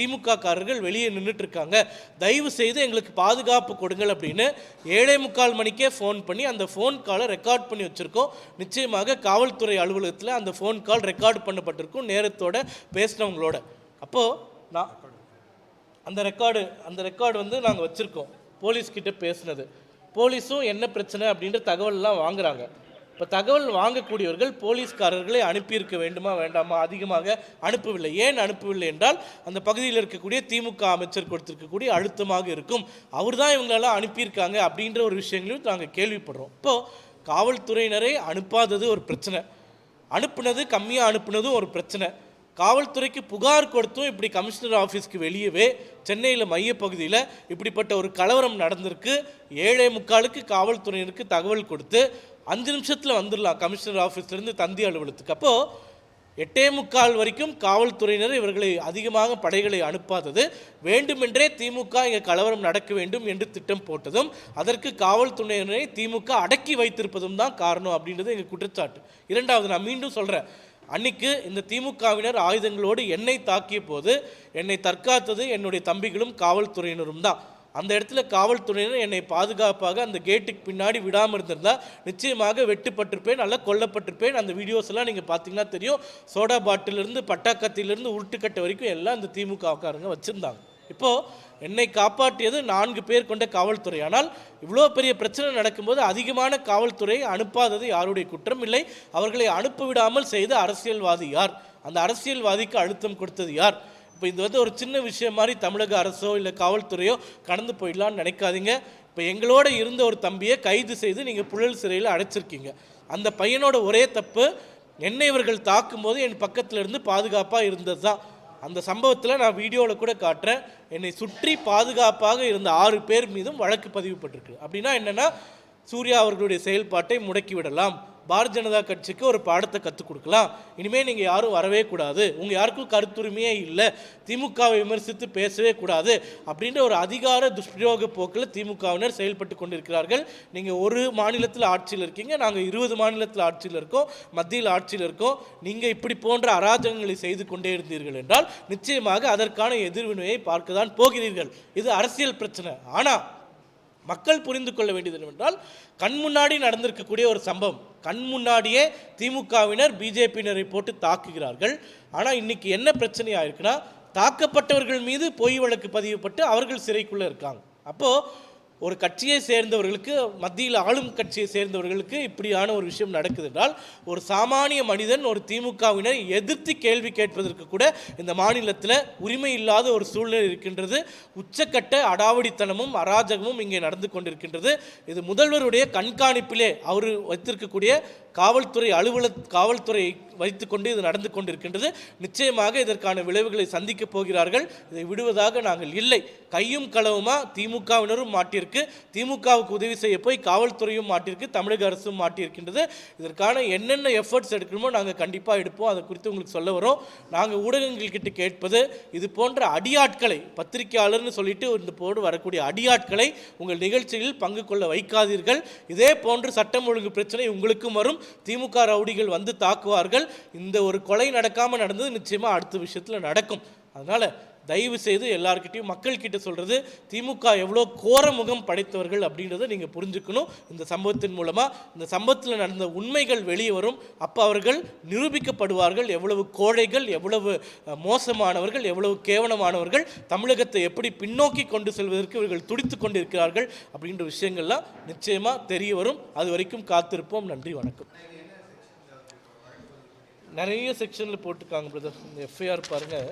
திமுக காரர்கள் வெளியே நின்றுட்டு இருக்காங்க தயவு செய்து எங்களுக்கு பாதுகாப்பு கொடுங்கள் அப்படின்னு ஏழே முக்கால் மணிக்கே ஃபோன் பண்ணி அந்த ஃபோன் காலை ரெக்கார்ட் பண்ணி வச்சுருக்கோம். நிச்சயமாக காவல்துறை அலுவலகத்தில் அந்த ஃபோன் கால் ரெக்கார்ட் பண்ணப்பட்டிருக்கும் நேரத்தோட பேசினவங்களோட அப்போது நான் அந்த ரெக்கார்டு அந்த ரெக்கார்டு வந்து நாங்கள் வச்சுருக்கோம். போலீஸ் பேசினது. போலீஸும் என்ன பிரச்சனை அப்படின்ற தகவல்லாம் வாங்குறாங்க. இப்போ தகவல் வாங்கக்கூடியவர்கள் போலீஸ்காரர்களை அனுப்பியிருக்க வேண்டுமா வேண்டாமா? அதிகமாக அனுப்பவில்லை. ஏன் அனுப்பவில்லை என்றால் அந்த பகுதியில் இருக்கக்கூடிய திமுக அமைச்சர் கொடுத்திருக்கக்கூடிய அழுத்தமாக இருக்கும். அவர் தான் இவங்களெல்லாம் அனுப்பியிருக்காங்க அப்படின்ற ஒரு விஷயங்களையும் நாங்கள் கேள்விப்படுறோம். இப்போது காவல்துறையினரை அனுப்பாதது ஒரு பிரச்சனை. அனுப்புனது கம்மியாக அனுப்புனதும் ஒரு பிரச்சனை. காவல்துறைக்கு புகார் கொடுத்தும் இப்படி கமிஷனர் ஆஃபீஸ்க்கு வெளியவே சென்னையில் மையப்பகுதியில் இப்படிப்பட்ட ஒரு கலவரம் நடந்திருக்கு. ஏழே முக்காலுக்கு காவல்துறையினருக்கு தகவல் கொடுத்து அஞ்சு நிமிஷத்தில் வந்துடலாம் கமிஷனர் ஆஃபீஸ்லேருந்து தந்தி அலுவலகத்துக்கு. அப்போது எட்டே முக்கால் வரைக்கும் காவல்துறையினர் இவர்களை அதிகமாக படைகளை அனுப்பாதது. வேண்டுமென்றே திமுக இங்கே கலவரம் நடக்க வேண்டும் என்று திட்டம் போட்டதும் அதற்கு காவல்துறையினரை திமுக அடக்கி வைத்திருப்பதும் தான் காரணம் அப்படின்றது எங்கள் குற்றச்சாட்டு. இரண்டாவது நான் மீண்டும் சொல்கிறேன் அன்னைக்கு இந்த திமுகவினர் ஆயுதங்களோடு என்னை தாக்கிய போது என்னை தற்காத்தது என்னுடைய தம்பிகளும் காவல்துறையினரும் தான். அந்த இடத்துல காவல்துறையினர் என்னை பாதுகாப்பாக அந்த கேட்டுக்கு பின்னாடி விடாமல் இருந்திருந்தால் நிச்சயமாக வெட்டுப்பட்டிருப்பேன் நல்லா கொல்லப்பட்டிருப்பேன். அந்த வீடியோஸ் எல்லாம் நீங்கள் பார்த்தீங்கன்னா தெரியும். சோடா பாட்டிலிருந்து பட்டாக்கத்திலிருந்து உருட்டுக்கட்டை வரைக்கும் எல்லாம் அந்த திமுகக்காரங்க வச்சுருந்தாங்க. இப்போது என்னை காப்பாற்றியது நான்கு பேர் கொண்ட காவல்துறை. ஆனால் இவ்வளோ பெரிய பிரச்சனை நடக்கும்போது அதிகமான காவல்துறையை அனுப்பாதது யாருடைய குற்றம் இல்லை. அவர்களை அனுப்பிவிடாமல் செய்த அரசியல்வாதி யார்? அந்த அரசியல்வாதிக்கு அழுத்தம் கொடுத்தது யார்? இப்போ இது வந்து ஒரு சின்ன விஷயம் மாதிரி தமிழக அரசோ இல்லை காவல்துறையோ கடந்து போயிடலான்னு நினைக்காதீங்க. இப்போ எங்களோட இருந்த ஒரு தம்பியை கைது செய்து நீங்கள் புழல் சிறையில் அடைச்சிருக்கீங்க. அந்த பையனோட ஒரே தப்பு என்னை இவர்கள் தாக்கும்போது என் பக்கத்தில் இருந்து பாதுகாப்பாக இருந்தது தான் அந்த சம்பவத்தில் நான் வீடியோவில் கூட காட்டுறேன். என்னை சுற்றி பாதுகாப்பாக இருந்த ஆறு பேர் மீதும் வழக்கு பதிவுப்பட்டிருக்கு அப்படின்னா என்னென்னா சூர்யா அவர்களுடைய செயல்பாட்டை முடக்கி விடலாம் பாரதிய ஜனதா கட்சிக்கு ஒரு பாடத்தை கற்றுக் கொடுக்கலாம். இனிமேல் நீங்கள் யாரும் வரவே கூடாது. உங்கள் யாருக்கும் கருத்துரிமையே இல்லை. திமுகவை விமர்சித்து பேசவே கூடாது. அப்படின்ற ஒரு அதிகார துஷ்பிரயோக போக்கில் திமுகவினர் செயல்பட்டு கொண்டிருக்கிறார்கள். நீங்கள் ஒரு மாநிலத்தில் ஆட்சியில் இருக்கீங்க. நாங்கள் இருபது மாநிலத்தில் ஆட்சியில் இருக்கோம். மத்தியில் ஆட்சியில் இருக்கோம். நீங்கள் இப்படி போன்ற அராஜகங்களை செய்து கொண்டே இருந்தீர்கள் என்றால் நிச்சயமாக அதற்கான எதிர்வினையை பார்க்க தான் போகிறீர்கள். இது அரசியல் பிரச்சனை. ஆனால் மக்கள் புரிந்து கொள்ள வேண்டியது என்னவென்றால் கண் முன்னாடி நடந்திருக்கக்கூடிய ஒரு சம்பவம். கண் முன்னாடியே திமுகவினர் பிஜேபியினரை போட்டு தாக்குகிறார்கள். ஆனால் இன்னைக்கு என்ன பிரச்சனை ஆயிருக்குன்னா தாக்கப்பட்டவர்கள் மீது பொய் வழக்கு பதிவுப்பட்டு அவர்கள் சிறைக்குள்ளே இருக்காங்க. அப்போது ஒரு கட்சியை சேர்ந்தவர்களுக்கு மத்தியில் ஆளும் கட்சியை சேர்ந்தவர்களுக்கு இப்படியான ஒரு விஷயம் நடக்குது என்றால் ஒரு சாமானிய மனிதன் ஒரு திமுகவினர் எதிர்த்து கேள்வி கேட்பதற்கு கூட இந்த மாநிலத்தில் உரிமை இல்லாத ஒரு சூழ்நிலை இருக்கின்றது. உச்சக்கட்ட அடாவடித்தனமும் அராஜகமும் இங்கே நடந்து கொண்டிருக்கின்றது. இது முதல்வருடைய கண்காணிப்பிலே அவர் வைத்திருக்கக்கூடிய காவல்துறை அலுவலக காவல்துறை வைத்துக்கொண்டு இது நடந்து கொண்டிருக்கின்றது. நிச்சயமாக இதற்கான விளைவுகளை சந்திக்கப் போகிறார்கள். இதை விடுவதாக நாங்கள் இல்லை. கையும் களவுமா திமுகவினரும் மாட்டியிருக்க திமுகவுக்கு உதவி செய்ய போய் காவல்துறையும் மாட்டியிருக்கு தமிழக அரசும் மாட்டியிருக்கின்றது. இதற்கான என்னென்ன எஃபர்ட்ஸ் எடுக்கணுமோ நாங்கள் கண்டிப்பாக எடுப்போம். அதை குறித்து உங்களுக்கு சொல்ல வரோம். நாங்கள் ஊடகங்கள்கிட்ட கேட்பது இது போன்ற அடியாட்களை பத்திரிகையாளர்னு சொல்லிட்டு இந்த போடு வரக்கூடிய அடியாட்களை உங்கள் நிகழ்ச்சியில் பங்கு கொள்ள வைக்காதீர்கள். இதே போன்று சட்டம் ஒழுங்கு பிரச்சனை உங்களுக்கும் வரும். திமுக ரவுடிகள் வந்து தாக்குவார்கள். இந்த ஒரு கொலை நடக்காமல் நடந்தது நிச்சயமாக அடுத்த விஷயத்தில் நடக்கும். அதனால் தயவு செய்து எல்லார்கிட்டையும் மக்கள்கிட்ட சொல்கிறது திமுக எவ்வளோ கோர முகம் படைத்தவர்கள் அப்படின்றத நீங்கள் புரிஞ்சுக்கணும். இந்த சம்பவத்தின் மூலமாக இந்த சம்பவத்தில் நடந்த உண்மைகள் வெளியே வரும். அப்போ அவர்கள் நிரூபிக்கப்படுவார்கள். எவ்வளவு கோழைகள் எவ்வளவு மோசமானவர்கள் எவ்வளவு கேவலமானவர்கள் தமிழகத்தை எப்படி பின்னோக்கி கொண்டு செல்வதற்கு இவர்கள் துடித்து கொண்டிருக்கிறார்கள் அப்படின்ற விஷயங்கள்லாம் நிச்சயமாக தெரிய வரும். அது வரைக்கும் காத்திருப்போம். நன்றி வணக்கம். நிறைய செக்ஷனில் போட்டிருக்காங்க பிரதர். இந்த எஃப்ஐஆர் பாருங்கள்